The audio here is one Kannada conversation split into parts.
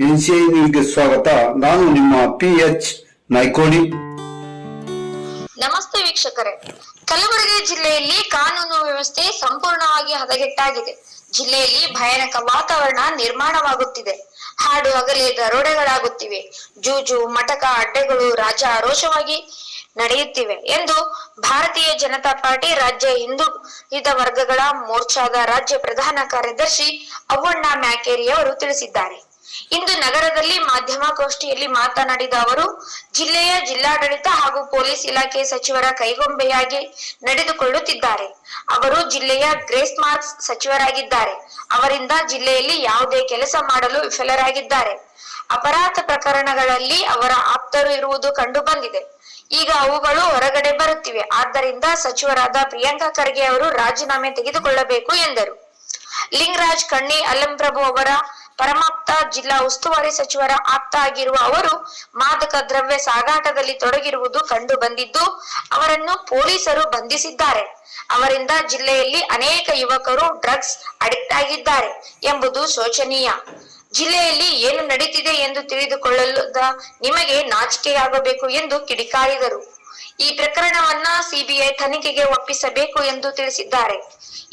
ನ್ಯೂಸ್ಗೆ ಸ್ವಾಗತ. ನಾನು ನಿಮ್ಮ ಪಿ ಎಚ್ ನಾಯ್ಕೋಡಿ ನಮಸ್ತೆ ವೀಕ್ಷಕರೇ. ಕಲಬುರಗಿ ಜಿಲ್ಲೆಯಲ್ಲಿ ಕಾನೂನು ವ್ಯವಸ್ಥೆ ಸಂಪೂರ್ಣವಾಗಿ ಹದಗೆಟ್ಟಾಗಿದೆ. ಜಿಲ್ಲೆಯಲ್ಲಿ ಭಯಾನಕ ವಾತಾವರಣ ನಿರ್ಮಾಣವಾಗುತ್ತಿದೆ. ಹಾಡು ಹಗಲಿ ದರೋಡೆಗಳಾಗುತ್ತಿವೆ. ಜೂಜು, ಮಟಕ, ಅಡ್ಡೆಗಳು ರಾಜ ಆರೋಷವಾಗಿ ನಡೆಯುತ್ತಿವೆ ಎಂದು ಭಾರತೀಯ ಜನತಾ ಪಾರ್ಟಿ ರಾಜ್ಯ ಹಿಂದುಳಿದ ವರ್ಗಗಳ ಮೋರ್ಚಾದ ರಾಜ್ಯ ಪ್ರಧಾನ ಕಾರ್ಯದರ್ಶಿ ಅವ್ವಣ್ಣ ಮ್ಯಾಕೇರಿ ಅವರು ತಿಳಿಸಿದ್ದಾರೆ. ಇಂದು ನಗರದಲ್ಲಿ ಮಾಧ್ಯಮಗೋಷ್ಠಿಯಲ್ಲಿ ಮಾತನಾಡಿದ ಅವರು, ಜಿಲ್ಲೆಯ ಜಿಲ್ಲಾಡಳಿತ ಹಾಗೂ ಪೊಲೀಸ್ ಇಲಾಖೆ ಸಚಿವರ ಕೈಗೊಂಬೆಯಾಗಿ ನಡೆದುಕೊಳ್ಳುತ್ತಿದ್ದಾರೆ. ಅವರು ಜಿಲ್ಲೆಯ ಗ್ರೇಸ್ ಮಾರ್ಕ್ಸ್ ಸಚಿವರಾಗಿದ್ದಾರೆ. ಅವರಿಂದ ಜಿಲ್ಲೆಯಲ್ಲಿ ಯಾವುದೇ ಕೆಲಸ ಮಾಡಲು ವಿಫಲರಾಗಿದ್ದಾರೆ. ಅಪರಾಧ ಪ್ರಕರಣಗಳಲ್ಲಿ ಅವರ ಆಪ್ತರು ಇರುವುದು ಕಂಡು ಬಂದಿದೆ ಈಗ ಅವುಗಳು ಹೊರಗಡೆ ಬರುತ್ತಿವೆ. ಆದ್ದರಿಂದ ಸಚಿವರಾದ ಪ್ರಿಯಾಂಕಾ ಖರ್ಗೆ ಅವರು ರಾಜೀನಾಮೆ ತೆಗೆದುಕೊಳ್ಳಬೇಕು ಎಂದರು. ಲಿಂಗರಾಜ್ ಕಣ್ಣಿ, ಅಲ್ಲಂಪ್ರಭು ಅವರ ಪರಮಾಪ್ತ ಜಿಲ್ಲಾ ಉಸ್ತುವಾರಿ ಸಚಿವರ ಆಪ್ತ ಆಗಿರುವ ಅವರು ಮಾದಕ ದ್ರವ್ಯ ಸಾಗಾಟದಲ್ಲಿ ತೊಡಗಿರುವುದು ಕಂಡು ಬಂದಿದ್ದು, ಅವರನ್ನು ಪೊಲೀಸರು ಬಂಧಿಸಿದ್ದಾರೆ. ಅವರಿಂದ ಜಿಲ್ಲೆಯಲ್ಲಿ ಅನೇಕ ಯುವಕರು ಡ್ರಗ್ಸ್ ಅಡಿಕ್ಟ್ ಆಗಿದ್ದಾರೆ ಎಂಬುದು ಶೋಚನೀಯ. ಜಿಲ್ಲೆಯಲ್ಲಿ ಏನು ನಡೀತಿದೆ ಎಂದು ತಿಳಿದುಕೊಳ್ಳಲು ನಿಮಗೆ ನಾಚಿಕೆಯಾಗಬೇಕು ಎಂದು ಕಿಡಿಕಾರಿದರು. ಈ ಪ್ರಕರಣವನ್ನ ಸಿಬಿಐ ತನಿಖೆಗೆ ಒಪ್ಪಿಸಬೇಕು ಎಂದು ತಿಳಿಸಿದ್ದಾರೆ.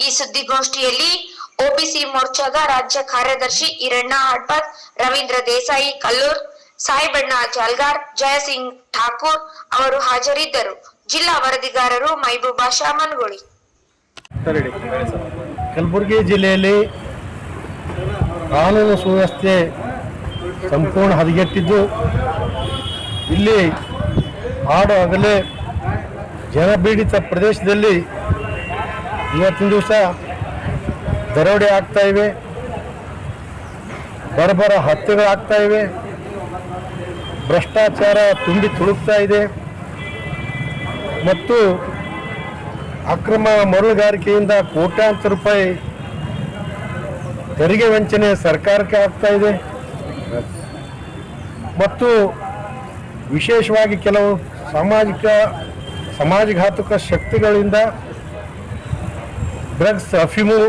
ಈ ಸುದ್ದಿಗೋಷ್ಠಿಯಲ್ಲಿ ಒಬಿಸಿ ಮೋರ್ಚಾದ ರಾಜ್ಯ ಕಾರ್ಯದರ್ಶಿ ಈರಣ್ಣ ಹಡ್ಪತ್ ರವೀಂದ್ರ ದೇಸಾಯಿ ಕಲ್ಲೂರ್, ಸಾಯಿಬಣ್ಣ ಜಾಲ್ಗಾರ್, ಜಯಸಿಂಗ್ ಠಾಕೂರ್ ಅವರು ಹಾಜರಿದ್ದರು. ಜಿಲ್ಲಾ ವರದಿಗಾರರು ಮೈಬೂಬಾ ಶಾಮನ್ಗೋಳಿ. ಕಲಬುರಗಿ ಜಿಲ್ಲೆಯಲ್ಲಿ ಕಾನೂನು ಸುವ್ಯವಸ್ಥೆ ಸಂಪೂರ್ಣ ಹದಗೆಟ್ಟಿದ್ದು, ಇಲ್ಲಿ ಹಾಡು ಆಗಲೇ ಜನಪೀಡಿತ ಪ್ರದೇಶದಲ್ಲಿ ಇವತ್ತಿನ ದಿವಸ ದರೋಡೆ ಆಗ್ತಾ ಇವೆ ಬರಬರ ಹತ್ಯೆಗಳಾಗ್ತಾ ಇವೆ ಭ್ರಷ್ಟಾಚಾರ ತುಂಬಿ ತುಳುಕ್ತಾ ಇದೆ. ಮತ್ತು ಅಕ್ರಮ ಮರಳುಗಾರಿಕೆಯಿಂದ ಕೋಟ್ಯಾಂತರ ರೂಪಾಯಿ ತೆರಿಗೆ ವಂಚನೆ ಸರ್ಕಾರಕ್ಕೆ ಆಗ್ತಾ ಇದೆ. ಮತ್ತು ವಿಶೇಷವಾಗಿ ಕೆಲವು ಸಾಮಾಜಿಕ, ಸಮಾಜಘಾತುಕ ಶಕ್ತಿಗಳಿಂದ ಡ್ರಗ್ಸ್ ಅಫಿಮು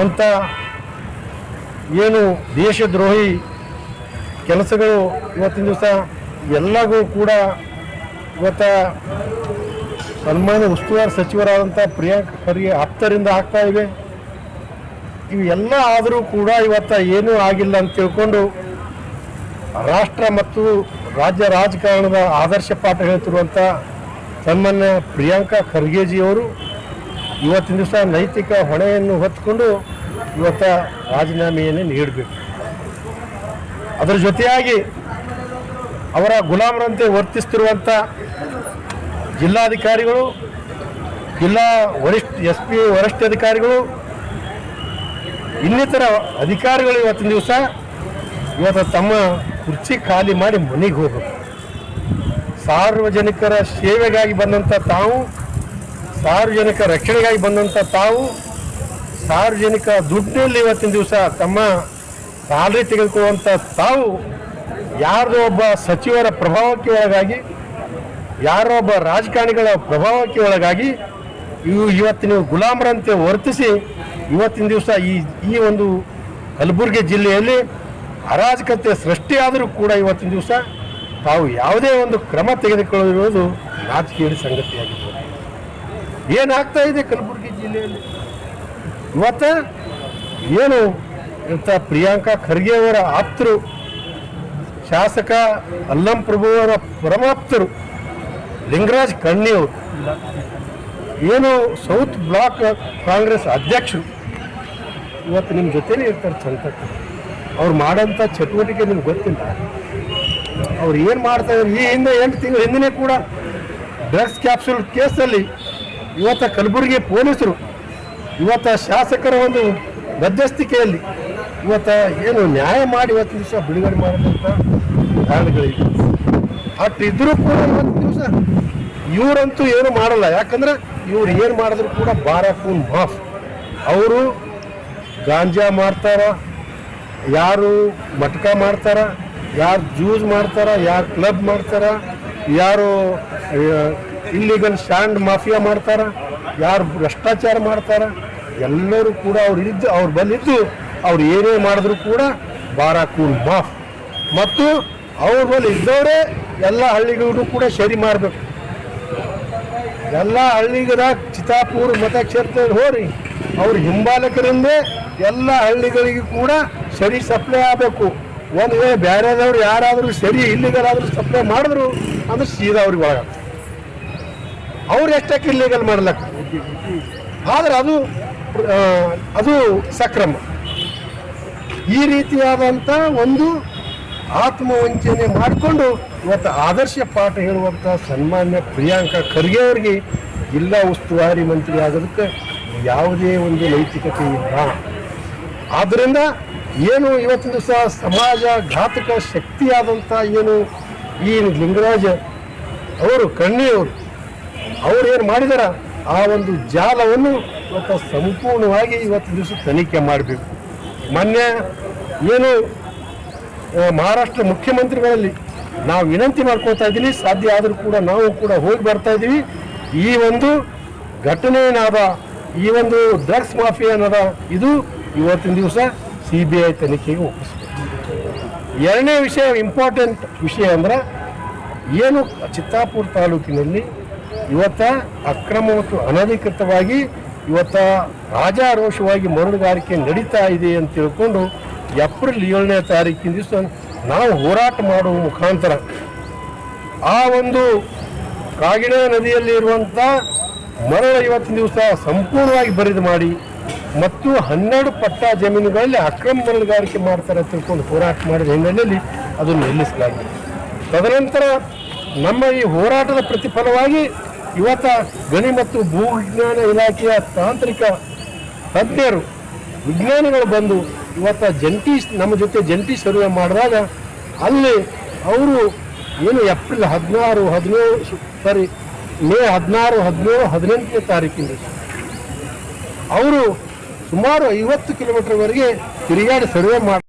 ಅಂತ ಏನು ದೇಶದ್ರೋಹಿ ಕೆಲಸಗಳು ಇವತ್ತಿನ ದಿವಸ ಎಲ್ಲಗೂ ಕೂಡ ಇವತ್ತ ಸನ್ಮಾನ್ಯ ಉಸ್ತುವಾರಿ ಸಚಿವರಾದಂಥ ಪ್ರಿಯಾಂಕ್ ಖರ್ಗೆ ಆಪ್ತರಿಂದ ಆಗ್ತಾ ಇವೆ. ಇವೆಲ್ಲ ಆದರೂ ಕೂಡ ಇವತ್ತ ಏನೂ ಆಗಿಲ್ಲ ಅಂತ ತಿಳ್ಕೊಂಡು ರಾಷ್ಟ್ರ ಮತ್ತು ರಾಜ್ಯ ರಾಜಕಾರಣದ ಆದರ್ಶ ಪಾಠ ಹೇಳ್ತಿರುವಂಥ ಸನ್ಮಾನ್ಯ ಪ್ರಿಯಾಂಕಾ ಖರ್ಗೆಜಿಯವರು ಇವತ್ತಿನ ದಿವಸ ನೈತಿಕ ಹೊಣೆಯನ್ನು ಹೊತ್ತುಕೊಂಡು ಇವತ್ತ ರಾಜೀನಾಮೆಯನ್ನು ನೀಡಬೇಕು. ಅದರ ಜೊತೆಯಾಗಿ ಅವರ ಗುಲಾಮರಂತೆ ವರ್ತಿಸ್ತಿರುವಂಥ ಜಿಲ್ಲಾಧಿಕಾರಿಗಳು, ಜಿಲ್ಲಾ ವರಿಷ್ಠ ಎಸ್ ಪಿ ವರಿಷ್ಠಾಧಿಕಾರಿಗಳು ಇನ್ನಿತರ ಅಧಿಕಾರಿಗಳು ಇವತ್ತಿನ ದಿವಸ ಇವತ್ತು ತಮ್ಮ ಕುರ್ಚಿ ಖಾಲಿ ಮಾಡಿ ಮನೆಗೆ ಹೋಗಬೇಕು. ಸಾರ್ವಜನಿಕರ ಸೇವೆಗಾಗಿ ಬಂದಂಥ ತಾವು ಸಾರ್ವಜನಿಕ ರಕ್ಷಣೆಗಾಗಿ ಬಂದಂಥ ತಾವು ಸಾರ್ವಜನಿಕ ದುಡ್ಡಿನಲ್ಲಿ ಇವತ್ತಿನ ದಿವಸ ತಮ್ಮ ಸ್ಯಾಲ್ರಿ ತೆಗೆದುಕೊಳ್ಳುವಂಥ ತಾವು ಯಾರದೋ ಒಬ್ಬ ಸಚಿವರ ಪ್ರಭಾವಕ್ಕೆ ಒಳಗಾಗಿ, ಯಾರೋ ಒಬ್ಬ ರಾಜಕಾರಣಿಗಳ ಪ್ರಭಾವಕ್ಕೆ ಒಳಗಾಗಿ ಇವು ನೀವು ಗುಲಾಮರಂತೆ ವರ್ತಿಸಿ ಇವತ್ತಿನ ದಿವಸ ಈ ಈ ಒಂದು ಕಲಬುರಗಿ ಜಿಲ್ಲೆಯಲ್ಲಿ ಅರಾಜಕತೆ ಸೃಷ್ಟಿಯಾದರೂ ಕೂಡ ಇವತ್ತಿನ ದಿವಸ ತಾವು ಯಾವುದೇ ಒಂದು ಕ್ರಮ ತೆಗೆದುಕೊಳ್ಳುವುದು ರಾಜಕೀಯ ಸಂಗತಿಯಾಗಿದೆ. ಏನಾಗ್ತಾ ಇದೆ ಕಲಬುರಗಿ ಜಿಲ್ಲೆಯಲ್ಲಿ? ಇವತ್ತು ಏನು ಇಂಥ ಪ್ರಿಯಾಂಕಾ ಖರ್ಗೆ ಅವರ ಆಪ್ತರು ಶಾಸಕ ಅಲ್ಲಂ ಪ್ರಭುವರ ಪರಮಾಪ್ತರು ಲಿಂಗರಾಜ್ ಕಣ್ಣಿಯವರು ಏನು ಸೌತ್ ಬ್ಲಾಕ್ ಕಾಂಗ್ರೆಸ್ ಅಧ್ಯಕ್ಷರು ಇವತ್ತು ನಿಮ್ಮ ಜೊತೆಲೇ ಇರ್ತಾರೆ ಚಂತಕ್ಕೆ ಅವ್ರು ಮಾಡೋಂಥ ಚಟುವಟಿಕೆ ನಿಮ್ಗೆ ಗೊತ್ತಿಲ್ಲ. ಅವ್ರು ಏನು ಮಾಡ್ತಾ ಇದ್ದಾರೆ ಈ ಹಿಂದೆ ಎಂಟು ತಿಂಗಳ ಹಿಂದೆ ಕೂಡ ಡ್ರಗ್ಸ್ ಕ್ಯಾಪ್ಸೂಲ್ ಕೇಸಲ್ಲಿ ಇವತ್ತ ಕಲಬುರಗಿ ಪೊಲೀಸರು, ಇವತ್ತ ಶಾಸಕರ ಒಂದು ಮಧ್ಯಸ್ಥಿಕೆಯಲ್ಲಿ ಇವತ್ತ ಏನು ನ್ಯಾಯ ಮಾಡಿ ಇವತ್ತು ದಿವಸ ಬಿಡುಗಡೆ ಮಾಡಿದಂಥ ಕಾರಣಗಳಿವೆ. ಅಷ್ಟು ಇದ್ರೂ ಕೂಡ ಇವತ್ತು ದಿವಸ ಇವರಂತೂ ಏನು ಮಾಡಲ್ಲ. ಯಾಕಂದ್ರೆ ಇವ್ರು ಏನು ಮಾಡಿದ್ರು ಕೂಡ ಬಾರ ಫೂನ್ ಮಾಫ್. ಅವರು ಗಾಂಜಾ ಮಾಡ್ತಾರ, ಯಾರು ಮಟ್ಕ ಮಾಡ್ತಾರ, ಯಾರು ಜ್ಯೂಸ್ ಮಾಡ್ತಾರ, ಯಾರು ಕ್ಲಬ್ ಮಾಡ್ತಾರ, ಯಾರು ಇಲ್ಲಿಗಲ್ ಸ್ಟ್ಯಾಂಡ್ ಮಾಫಿಯಾ ಮಾಡ್ತಾರ, ಯಾರು ಭ್ರಷ್ಟಾಚಾರ ಮಾಡ್ತಾರ, ಎಲ್ಲರೂ ಕೂಡ ಅವ್ರು ಇದ್ದು ಅವ್ರು ಬಂದಿದ್ದು, ಅವ್ರು ಏನೇ ಮಾಡಿದ್ರು ಕೂಡ ಬಾರಾಕೂಲ್ ಮಾಫ್. ಮತ್ತು ಅವ್ರ ಮೇಲೆ ಇದ್ದವರೇ ಎಲ್ಲ ಹಳ್ಳಿಗಳಿಗೂ ಕೂಡ ಸರಿ ಮಾಡಬೇಕು ಎಲ್ಲ ಹಳ್ಳಿಗರ ಚಿತಾಪುರ ಮತಕ್ಷೇತ್ರದಲ್ಲಿ ಹೋರಿ, ಅವ್ರ ಹಿಂಬಾಲಕರಿಂದೇ ಎಲ್ಲ ಹಳ್ಳಿಗಳಿಗೂ ಕೂಡ ಸರಿ ಸಪ್ಲೈ ಆಗಬೇಕು. ಒಂದು ವೇಳೆ ಬೇರೆದವ್ರು ಯಾರಾದರೂ ಸರಿ ಇಲ್ಲಿಗಲಾದರೂ ಸಪ್ಲೈ ಮಾಡಿದ್ರು ಅಂದ್ರೆ ಸೀದಾ ಅವ್ರಿಗೆ ಒಳಗ ಅವ್ರು ಎಷ್ಟಕ್ಕೆ ಇಲ್ಲೀಗಲ್ ಮಾಡ್ಲಕ್ಕ ಆದ್ರೆ ಅದು ಅದು ಸಕ್ರಮ. ಈ ರೀತಿಯಾದಂಥ ಒಂದು ಆತ್ಮವಂಚನೆ ಮಾಡಿಕೊಂಡು ಇವತ್ತು ಆದರ್ಶ ಪಾಠ ಹೇಳುವಂಥ ಸನ್ಮಾನ್ಯ ಪ್ರಿಯಾಂಕ ಖರ್ಗೆ ಅವ್ರಿಗೆ ಜಿಲ್ಲಾ ಉಸ್ತುವಾರಿ ಮಂತ್ರಿ ಆಗೋದಕ್ಕೆ ಯಾವುದೇ ಒಂದು ನೈತಿಕತೆ ಇಲ್ಲ. ಆದ್ದರಿಂದ ಏನು ಇವತ್ತಿನ ದಿವಸ ಸಮಾಜ ಘಾತಕ ಶಕ್ತಿಯಾದಂಥ ಏನು ಈ ಲಿಂಗರಾಜ ಅವರು ಕಣ್ಣಿಯವರು ಅವ್ರು ಏನು ಮಾಡಿದಾರ? ಆ ಒಂದು ಜಾಲವನ್ನು ಇವತ್ತು ಸಂಪೂರ್ಣವಾಗಿ ಇವತ್ತು ದಿವಸ ತನಿಖೆ ಮಾಡಬೇಕು. ಮೊನ್ನೆ ಏನು ಮಹಾರಾಷ್ಟ್ರ ಮುಖ್ಯಮಂತ್ರಿಗಳಲ್ಲಿ ನಾವು ವಿನಂತಿ ಮಾಡ್ಕೋತಾ ಇದ್ದೀವಿ ಸಾಧ್ಯ ಆದರೂ ಕೂಡ ನಾವು ಕೂಡ ಹೋಗಿ ಬರ್ತಾ ಇದ್ದೀವಿ. ಈ ಒಂದು ಘಟನೆ ಏನಾದ? ಈ ಒಂದು ಡ್ರಗ್ಸ್ ಮಾಫಿಯಾ ಏನದ? ಇದು ಇವತ್ತಿನ ದಿವಸ ಸಿ ಬಿ ಐ ತನಿಖೆಗೆ ಒಪ್ಪಿಸ್ಬೇಕು. ಎರಡನೇ ವಿಷಯ ಇಂಪಾರ್ಟೆಂಟ್ ವಿಷಯ ಅಂದ್ರೆ, ಏನು ಚಿತ್ತಾಪುರ ತಾಲೂಕಿನಲ್ಲಿ ಇವತ್ತ ಅಕ್ರಮ ಮತ್ತು ಅನಧಿಕೃತವಾಗಿ ಇವತ್ತ ರಾಜಾರೋಷವಾಗಿ ಮರಳುಗಾರಿಕೆ ನಡೀತಾ ಇದೆ ಅಂತ ತಿಳ್ಕೊಂಡು ಏಪ್ರಿಲ್ ಏಳನೇ ತಾರೀಕಿನ ದಿವಸ ನಾವು ಹೋರಾಟ ಮಾಡುವ ಮುಖಾಂತರ ಆ ಒಂದು ಕಾಗಿಣ ನದಿಯಲ್ಲಿ ಇರುವಂಥ ಮರಳು ಇವತ್ತಿನ ದಿವಸ ಸಂಪೂರ್ಣವಾಗಿ ಬರಿದು ಮಾಡಿ ಮತ್ತು ಹನ್ನೆರಡು ಪಟ್ಟ ಜಮೀನುಗಳಲ್ಲಿ ಅಕ್ರಮ ಮರಳುಗಾರಿಕೆ ಮಾಡ್ತಾರೆ ತಿಳ್ಕೊಂಡು ಹೋರಾಟ ಮಾಡಿದ ಹಿನ್ನೆಲೆಯಲ್ಲಿ ಅದನ್ನು ನಿಲ್ಲಿಸಲಾಗಿದೆ. ತದನಂತರ ನಮ್ಮ ಈ ಹೋರಾಟದ ಪ್ರತಿಫಲವಾಗಿ ಇವತ್ತ ಗಣಿ ಮತ್ತು ಭೂವಿಜ್ಞಾನ ಇಲಾಖೆಯ ತಾಂತ್ರಿಕ ತಜ್ಞರು, ವಿಜ್ಞಾನಿಗಳು ಬಂದು ಇವತ್ತ ಜಂಟಿ ನಮ್ಮ ಜೊತೆ ಜಂಟಿ ಸರ್ವೆ ಮಾಡಿದಾಗ ಅಲ್ಲಿ ಅವರು ಏನು ಏಪ್ರಿಲ್ ಹದಿನಾರು, ಹದಿನೇಳು ಸಾರಿ ಮೇ ಹದಿನಾರು, ಹದಿನೇಳು, ಹದಿನೆಂಟನೇ ತಾರೀಕಿನ ಅವರು ಸುಮಾರು ಐವತ್ತು ಕಿಲೋಮೀಟರ್ವರೆಗೆ ತಿರುಗಾಡಿ ಸರ್ವೆ ಮಾಡಿ